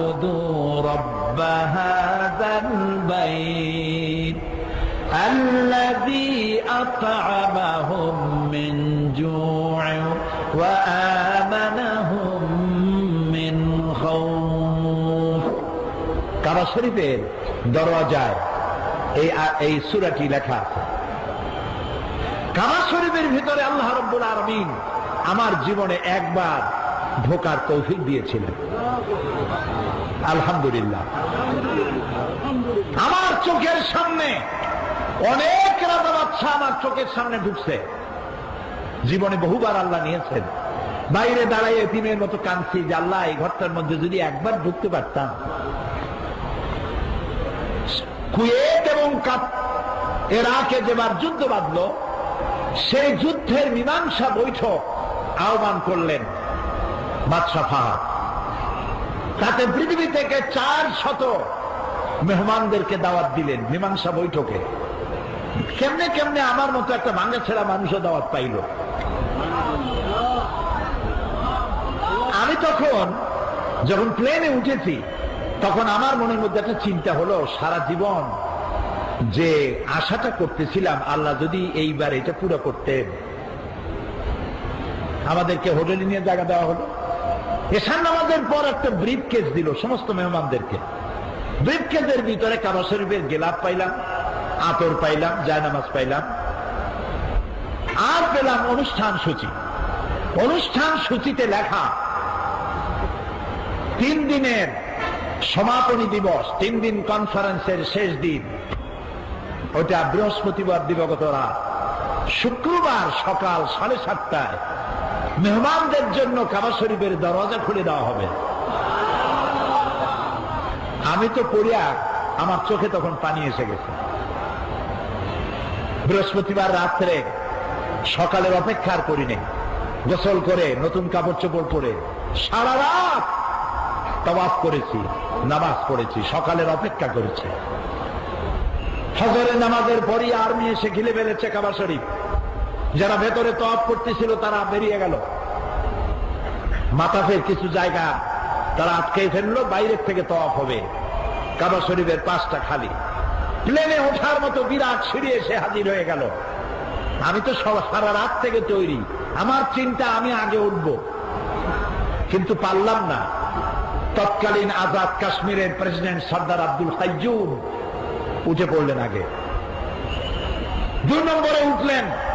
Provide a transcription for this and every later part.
رب هذا البيت الذي أطعمهم من جوع وآمنهم من خوف কাবা শরীফের দরওয়াজায় এই এই সুরাটি লেখা আছে কাবা শরীফের ভিতরে আল্লাহ রব্বুল আলমিন আমার জীবনে একবার ঢোকার তৌফিক দিয়েছিলেন। আলহামদুলিল্লাহ। আমার চোখের সামনে অনেক রাজা বাচ্চা আমার চোখের সামনে ঢুকছে। জীবনে বহুবার আল্লাহ নিয়েছেন। বাইরে দাঁড়াইয়ে তিনের মতো কাঁদছি যে আল্লাহ, এই ঘরটার মধ্যে যদি একবার ঢুকতে পারতাম। কুয়েত এবং এরাকে যেবার যুদ্ধ বাঁধল, সেই যুদ্ধের মীমাংসা বৈঠক আহ্বান করলেন। বাদশাহ। ফাহাদ তাতে পৃথিবী থেকে চার শত মেহমানদেরকে দাওয়াত দিলেন মীমাংসা বৈঠকে। কেমনে কেমনে আমার মতো একটা ভাঙ্গা ছেড়া মানুষও দাওয়াত পাইল। আমি তখন যখন প্লেনে উঠেছি, তখন আমার মনের মধ্যে একটা চিন্তা হলো, সারা জীবন যে আশাটা করতেছিলাম, আল্লাহ যদি এইবার এটা পুরো করতেন। আমাদেরকে হোটেলে নিয়ে জায়গা দেওয়া হলো। এসান নামাজের পর একটা ব্রিফ কেস দিল সমস্ত মেহমানদেরকে। ব্রিফ কেসের ভিতরে কাবা শরীফের গেলাপ পাইলাম, আতর পাইলাম, জায়নামাজ পাইলাম। আর পেলাম অনুষ্ঠান সূচি। অনুষ্ঠান সূচিতে লেখা, তিন দিনের সমাপনী দিবস, তিন দিন কনফারেন্সের শেষ দিন। ওটা বৃহস্পতিবার দিবগত রাত। শুক্রবার সকাল সাড়ে সাতটায় মেহমানদের জন্য কাবা শরীফের দরজা খুলে দেওয়া হবে। আমি তো পড়িয়া আমার চোখে তখন পানি এসে গেছে। বৃহস্পতিবার রাত্রে সকালের অপেক্ষার করি নেই। গোসল করে নতুন কাপড় চোপড় পরে সারা রাত তবাফ করেছি, নামাজ পড়েছি, সকালের অপেক্ষা করেছে। হজরের নামাজের পরই আর্মি এসে ঘিলে ফেলেছে কাবা শরীফ। যারা ভেতরে তফ করতেছিল, তারা বেরিয়ে গেল। মাতাফের কিছু জায়গা, তারা আটকে ফেলল, বাইরের থেকে তফ হবে। কাবা শরীফের পাঁচটা খালি। প্লেনে ওঠার মতো বিরাট সিঁড়ি এসে হাজির হয়ে গেল। আমি তো সারা রাত থেকে তৈরি। আমার চিন্তা, আমি আগে উঠব। কিন্তু পারলাম না। তৎকালীন আজাদ কাশ্মীরের প্রেসিডেন্ট সর্দার আব্দুল হাইজুম উঠে পড়লেন আগে। দুই নম্বরে উঠলেন।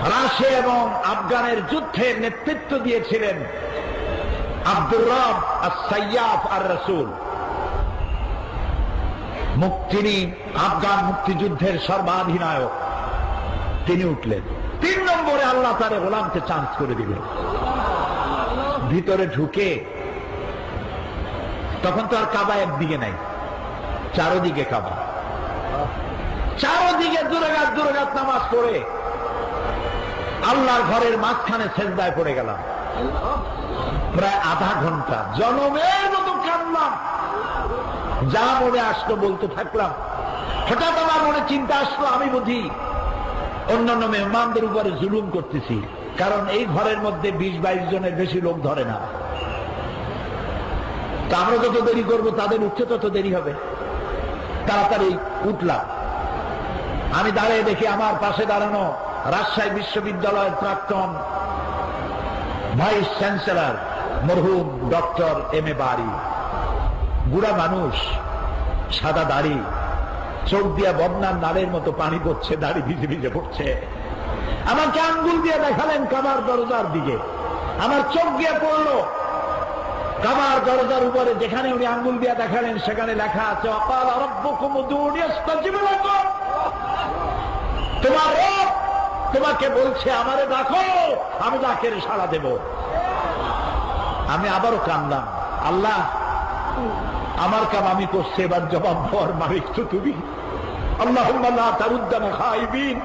রাশিয়া এবং আফগানের যুদ্ধের নেতৃত্ব দিয়েছিলেন আব্দুর রব আর সৈয়াফ আর রসুল তিনি আফগান মুক্তিযুদ্ধের সর্বাধিনায়ক। তিনি উঠলেন। তিন নম্বরে আল্লাহ তারে গোলামকে চান্স করে দিলেন। ভিতরে ঢুকে তখন তো আর কাবা একদিকে নাই, চারোদিকে কাবা। চারোদিকে দুরাগাত দুরাগাত নামাজ পড়ে আল্লাহর ঘরের মাঝখানে সেজদায় পড়ে গেলাম। প্রায় আধা ঘণ্টা। জনমের মতো কাঁদলাম যা মনে আসলো বলতে থাকলাম। হঠাৎ আমার মনে চিন্তা আসলো, আমি বুঝি অন্যান্য মেহমানদের উপরে জুলুম করতেছি। কারণ এই ঘরের মধ্যে বিশ বাইশ জনের বেশি লোক ধরে না। তা আমরা যত দেরি করব, তাদের উঠতে তত দেরি হবে। তাড়াতাড়ি উঠলাম। আমি দাঁড়িয়ে দেখি আমার পাশে দাঁড়ানো রাজশাহী বিশ্ববিদ্যালয়ের প্রাক্তন ভাইস চ্যান্সেলর মরহুম ডক্টর এম এ বাড়ি বুড়া মানুষ, সাদা দাড়ি, চোখ দিয়া বদনার নালের মতো পানি পড়ছে, দাড়ি ভিজে ভিজে পড়ছে। আমাকে আঙ্গুল দিয়ে দেখালেন কাবার দরজার দিকে। আমার চোখ দিয়ে পড়ল। কাবার দরজার উপরে যেখানে উনি আঙ্গুল দিয়ে দেখালেন, সেখানে লেখা আছে অপাল অরব্য তোমার রব তোমাকে বলছে, আমারে ডাকো, আমি ডাকের সাড়া দেব। আমি আবারও কান্দাম আল্লাহ, আমার কাম আমি করছি, এবার জবাব ভর মালিক তো তুমি। আল্লাহ তার উদ্যানে খাইবিন।